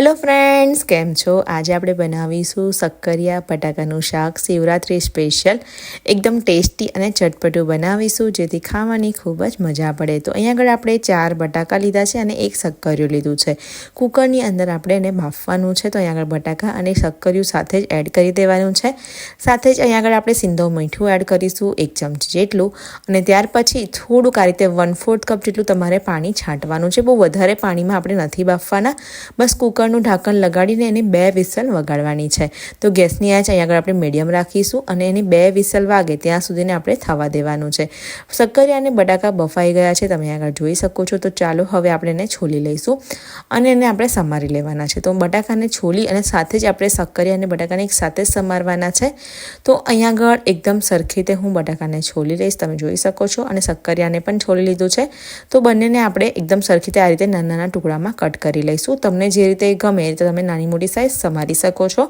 Hello friends કેમ છો? આજે આપણે બનાવીશું શક્કરિયા બટાકાનું શાક શિવરાત્રી સ્પેશિયલ એકદમ ટેસ્ટી અને ચટપટું બનાવીશું, જેથી ખાવાની ખૂબ જ મજા પડે. તો અહીંયા આગળ આપણે ચાર બટાકા લીધા છે અને એક શક્કરિયું લીધું છે. કુકરની અંદર આપણે એને બાફવાનું છે, તો અહીંયા આગળ બટાકા અને શક્કરિયું સાથે જ એડ કરી દેવાનું છે. સાથે જ અહીંયા આગળ આપણે સિંધો મીઠું એડ કરીશું, એક ચમચી જેટલું. અને ત્યાર પછી થોડુંક આ રીતે વન ફોર્થ કપ જેટલું તમારે પાણી છાંટવાનું છે. બહુ વધારે પાણીમાં આપણે નથી બાફવાના. બસ કુકર કુકરનું ઢાંકણ લગાડીને એની બે વિસલ વગાડવાની છે. તો ગેસની આંચ અહીં આગળ આપણે મીડિયમ રાખીશું અને એની બે વિસલ વાગે ત્યાં સુધીને આપણે થવા દેવાનું છે. શક્કરિયા અને બટાકા બફાઈ ગયા છે, તમે આગળ જોઈ શકો છો. તો ચાલો હવે આપણે એને છોલી લઈશું અને એને આપણે સમારી લેવાના છે. તો બટાકાને છોલી અને સાથે જ આપણે શક્કરિયા અને બટાકાને એક સાથે સમારવાના છે. તો અહીંયા આગળ એકદમ સરખી રીતે હું બટાકાને છોલી લઈશ, તમે જોઈ શકો છો. અને શક્કરિયાને પણ છોલી લીધું છે. તો બંનેને આપણે એકદમ સરખી રીતે આ રીતે નાના નાના ટુકડામાં કટ કરી લઈશું. તમને જે રીતે ગમે તો તમે નાની મોટી સાઈઝ સમારી શકો છો.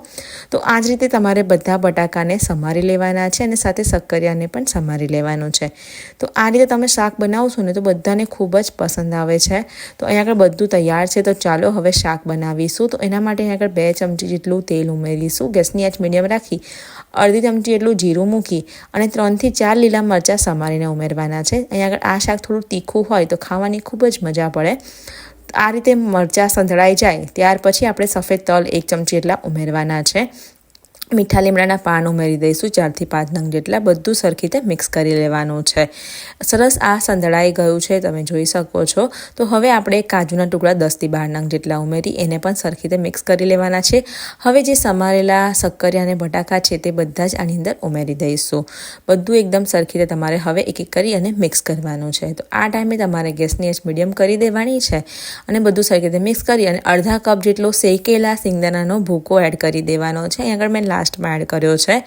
તો આ જ રીતે તમારે બધા બટાકાને સમારી લેવાના છે અને સાથે શક્કરિયાને પણ સમારી લેવાનું છે. તો આ રીતે તમે શાક બનાવશો ને તો બધાને ખૂબ જ પસંદ આવે છે. તો અહીંયા આગળ બધું તૈયાર છે તો ચાલો હવે શાક બનાવીશું. તો એના માટે અહીંયા આગળ બે ચમચી જેટલું તેલ ઉમેરીશું. ગેસની આંચ મીડિયમ રાખી, અડધી ચમચી એટલું જીરું મૂકી અને ત્રણથી ચાર લીલા મરચાં સમારીને ઉમેરવાના છે. અહીંયા આગળ આ શાક થોડું તીખું હોય તો ખાવાની ખૂબ જ મજા પડે. આ રીતે મરચાં સંધળાઈ જાય, ત્યાર પછી આપણે સફેદ તલ એક ચમચી એટલા ઉમેરવાના છે. મીઠા લીમડાના પાન ઉમેરી દઈશું, ચારથી પાંચ નંગ જેટલા, બધું સરખી રીતે મિક્સ કરી લેવાનું છે. સરસ આ સંધળાઈ ગયું છે, તમે જોઈ શકો છો. તો હવે આપણે કાજુના ટુકડા દસથી બાર નંગ જેટલા ઉમેરી, એને પણ સરખી રીતે મિક્સ કરી લેવાના છે. હવે જે સમારેલા શક્કરિયા અને બટાકા છે તે બધા જ આની અંદર ઉમેરી દઈશું. બધું એકદમ સરખી રીતે તમારે હવે એક એક કરી અને મિક્સ કરવાનું છે. તો આ ટાઈમે તમારે ગેસની એચ મીડિયમ કરી દેવાની છે અને બધું સરખી રીતે મિક્સ કરી અને અડધા કપ જેટલો શેકેલા સિંગદાણાનો ભૂકો એડ કરી દેવાનો છે. અહીં આગળ મેં લાસ્ટમાં એડ કર્યો છે.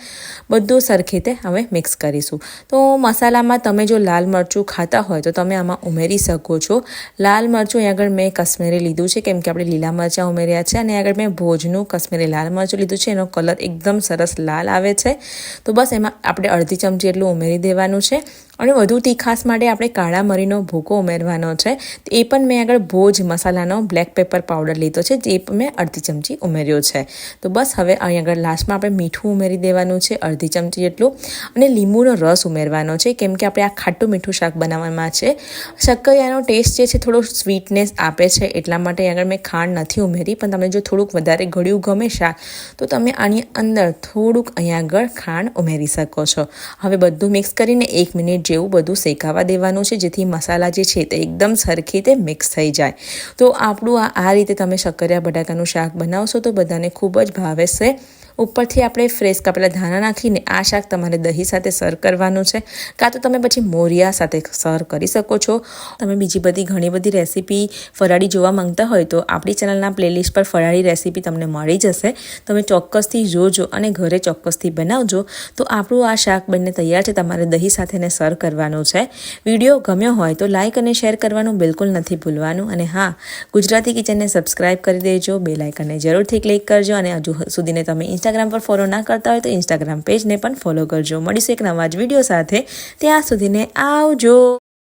બધું સરખી રીતે હવે મિક્સ કરીશું. તો મસાલામાં તમે જો લાલ મરચું ખાતા હોય તો તમે આમાં ઉમેરી શકો છો. લાલ મરચું અહીં આગળ મેં કશ્મીરી લીધું છે, કેમ કે આપણે લીલા મરચાં ઉમેર્યા છે, અને આગળ મેં ભોજનું કશ્મીરી લાલ મરચું લીધું છે, એનો કલર એકદમ સરસ લાલ આવે છે. તો બસ એમાં આપણે અડધી ચમચી એટલું ઉમેરી દેવાનું છે. અને વધુ તીખાસ માટે આપણે કાળા મરીનો ભૂકો ઉમેરવાનો છે. એ પણ મેં આગળ ભોજ મસાલાનો બ્લેક પેપર પાવડર લીધો છે, જે મેં અડધી ચમચી ઉમેર્યો છે. તો બસ હવે અહીં આગળ લાસ્ટમાં આપણે મીઠું ઉમેરી દેવાનું છે, અડધી ચમચી જેટલું. અને લીંબુનો રસ ઉમેરવાનો છે, કેમ કે આપણે આ ખાટું મીઠું શાક બનાવવામાં છે. શક્કરિયાનો ટેસ્ટ જે છે થોડો સ્વીટનેસ આપે છે, એટલા માટે આગળ મેં ખાંડ નથી ઉમેરી, પણ તમને જો થોડુંક વધારે ગળ્યું ગમે શાક, તો તમે આની અંદર થોડુંક અહીંયા આગળ ખાંડ ઉમેરી શકો છો. હવે બધું મિક્સ કરીને એક મિનિટ જેવું બધું શેકાવા દેવાનું છે, જેથી મસાલા જે છે તે એકદમ સરખી રીતે મિક્સ થઈ જાય. તો આપણું આ આ રીતે તમે શક્કરિયા બટાકાનું શાક બનાવશો તો બધાને ખૂબ જ ભાવે છે. ઉપરથી આપણે ફ્રેશ કાપેલા ધાણા નાખીને આ શાક તમારે દહીં સાથે સર્વ કરવાનું છે. કાં તો તમે પછી મોરિયા સાથે સર્વ કરી શકો છો. તમે બીજી બધી ઘણી બધી રેસીપી ફરાળી જોવા માંગતા હોય તો આપણી ચેનલના પ્લેલિસ્ટ પર ફરાળી રેસીપી તમને મળી જશે. તમે ચોક્કસથી જોજો અને ઘરે ચોક્કસથી બનાવજો. તો આપણું આ શાક બંને તૈયાર છે, તમારે દહીં સાથેને સર્વ કરવાનું છે. વીડિયો ગમ્યો હોય તો લાઇક અને શેર કરવાનું બિલકુલ નથી ભૂલવાનું. અને હા, ગુજરાતી કિચનને સબસ્ક્રાઇબ કરી દેજો બે લાઇકને જરૂરથી ક્લિક કરજો અને હજુ સુધીને તમે ઇન્સ્ટાગ્રામ પર ફોલો ના કરતા હોય તો ઇન્સ્ટાગ્રામ પેજને પણ ફોલો કરજો. મળીશું એક નવા જ વીડિયો સાથે. ત્યાં સુધીને આવજો.